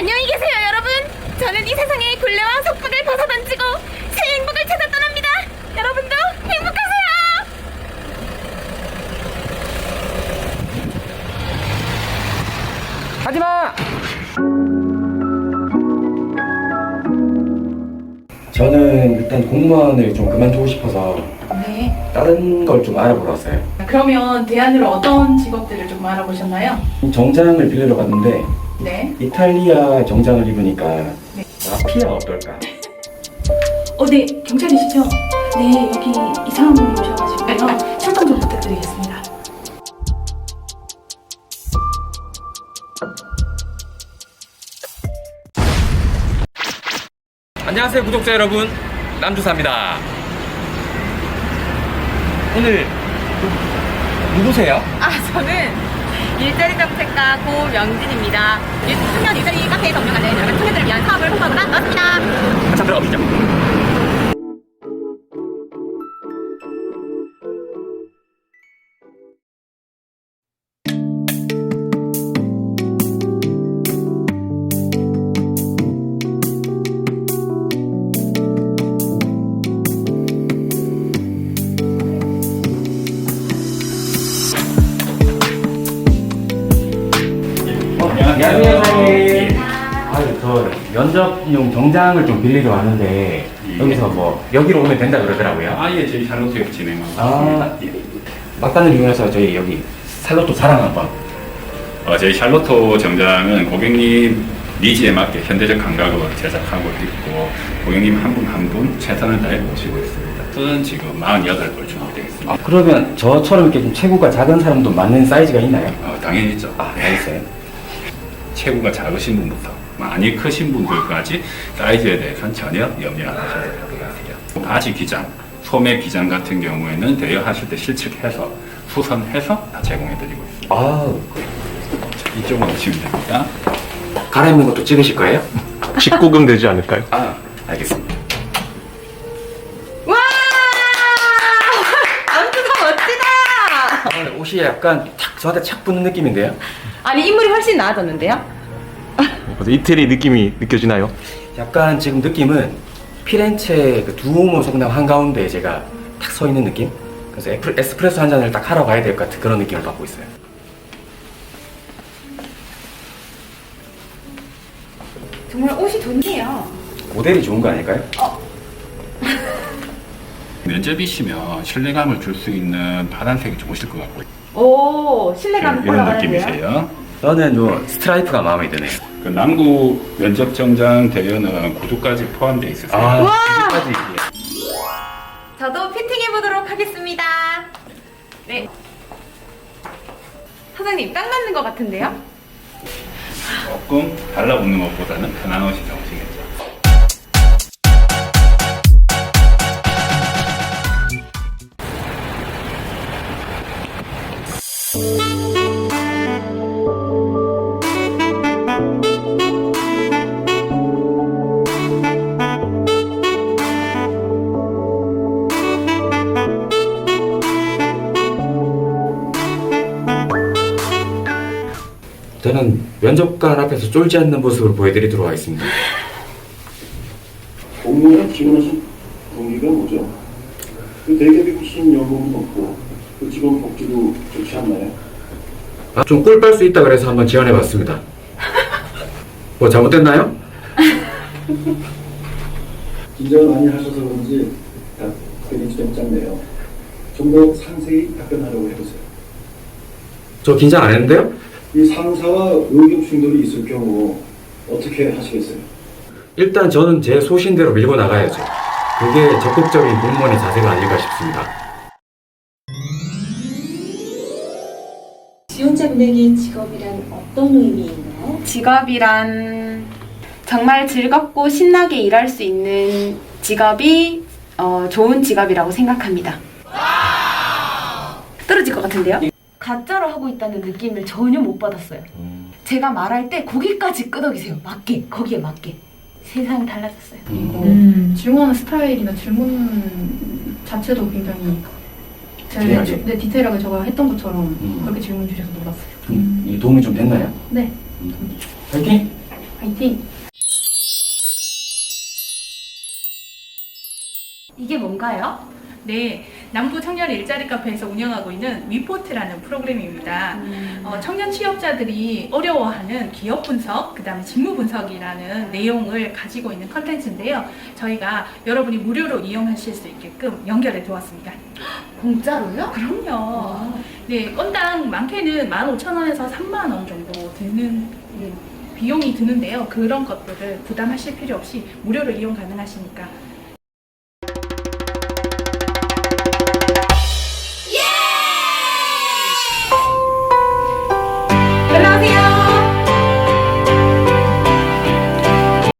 안녕히 계세요, 여러분. 저는 이 세상의 굴레와 속박을 벗어던지고 새 행복을 찾아 떠납니다. 여러분도 행복하세요. 하지마! 저는 일단 공무원을 좀 그만두고 싶어서 네. 다른 걸 좀 알아보러 왔어요. 그러면 대안으로 어떤 직업들을 좀 알아보셨나요? 정장을 빌리러 갔는데 네. 이탈리아 정장을 입으니까 네. 마피아 어떨까? 어, 네. 경찰이시죠? 네. 여기 이상한 분이 오셔가지고요. 출동 좀 부탁드리겠습니다. 안녕하세요 구독자 여러분 남주사입니다 오늘 누- 누구세요? 아, 저는 일자리 정책가 고명진입니다. 청년 일자리 카페에서 운영하는 여러 청년들을 위한 사업을 홍보하고자 나왔습니다. 한참 들어가보시죠 안녕하세요, 사장님. 아유, 저 면접용 정장을 좀 빌리러 왔는데 여기서 뭐 여기로 오면 된다 그러더라고요. 아예 저희 샬롯에 진행하고 아. 있습니다. 예. 막단을 이용해서 저희 여기 살로또 사랑 한번. 어, 저희 샬로토 정장은 고객님 니즈에 맞게 현대적 감각으로 제작하고 있고 고객님 한 분 한 분 최선을 다해 모시고 있습니다. 저는 지금 48벌 준비되어 있습니다. 아, 그러면 저처럼 이렇게 좀 체구가 작은 사람도 맞는 사이즈가 있나요? 어, 당연히 있죠. 아, 알겠어요. 체구가 작으신 분부터 많이 크신 분들까지 사이즈에 대해서는 전혀 염려 안 하셔도 될것 같아요. 바지 기장, 소매 기장 같은 경우에는 대여하실 때 실측해서 수선해서 다 제공해드리고 있습니다. 아, 이쪽으로 오시면 됩니다. 갈아입는 것도 찍으실 거예요? 19금 되지 않을까요? 아, 알겠습니다. 아, 옷이 약간 탁 저한테 착 붙는 느낌인데요? 아니, 인물이 훨씬 나아졌는데요? 이태리 느낌이 느껴지나요? 약간 지금 느낌은 피렌체 그 두오모 성당 한가운데 제가 탁 서 있는 느낌? 그래서 에프- 에스프레소 한 잔을 딱 하러 가야 될 것 같은 그런 느낌을 받고 있어요. 정말 옷이 좋네요. 모델이 좋은 거 아닐까요? 면접이시면 신뢰감을 줄 수 있는 파란색이 좋으실 것 같고요. 오, 신뢰감 이런 올라가는데요? 느낌이세요. 저는 요 스트라이프가 마음에 드네요. 그 남구 면접 정장 대여는 구두까지 포함되어 있으세요. 아, 와! 여기까지. 저도 피팅해 보도록 하겠습니다. 네. 사장님, 딱 맞는 것 같은데요? 조금 달라붙는 것보다는 옷이 좋으시겠죠. 저는 면접관 앞에서 쫄지 않는 모습을 보여드리도록 하겠습니다. 공무원에 지원하신 동기가 뭐죠? 그 대기업이 훨씬 연봉이 높고 그 직원 복지도 좋지 않나요? 아, 좀 꿀 빨 수 있다 그래서 한번 지원해봤습니다. 뭐 잘못됐나요? 긴장을 많이 하셔서 그런지 답변이 좀 짧네요. 좀 더 상세히 답변하려고 해보세요. 저 긴장 안 했는데요? 이 상사와 의견 충돌이 있을 경우 어떻게 하시겠어요? 일단 저는 제 소신대로 밀고 나가야죠. 그게 적극적인 공무원의 자세가 아닐까 싶습니다. 지원자분에게 직업이란 어떤 의미인가요? 직업이란 정말 즐겁고 신나게 일할 수 있는 직업이 어, 좋은 직업이라고 생각합니다. 떨어질 것 같은데요? 가짜로 하고 있다는 느낌을 전혀 못 받았어요. 제가 말할 때 거기까지 끄덕이세요. 맞게, 거기에 맞게. 세상이 달라졌어요. 음, 질문하는 스타일이나 질문 자체도 굉장히 제가 디테일하게. 네, 디테일하게 제가 했던 것처럼 음. 그렇게 질문 주셔서 놀랐어요. 좀 이게 도움이 좀 됐나요? 네. 화이팅! 파이팅! 이게 뭔가요? 네, 남부 청년 일자리 카페에서 운영하고 있는 위포트라는 프로그램입니다. 어, 청년 취업자들이 어려워하는 기업 분석, 그 다음에 직무 분석이라는 내용을 가지고 있는 컨텐츠인데요. 저희가 여러분이 무료로 이용하실 수 있게끔 연결해 두었습니다. 공짜로요? 그럼요. 네, 건당 많게는 15,000원에서 3만 원 정도 드는 네, 비용이 드는데요. 그런 것들을 부담하실 필요 없이 무료로 이용 가능하시니까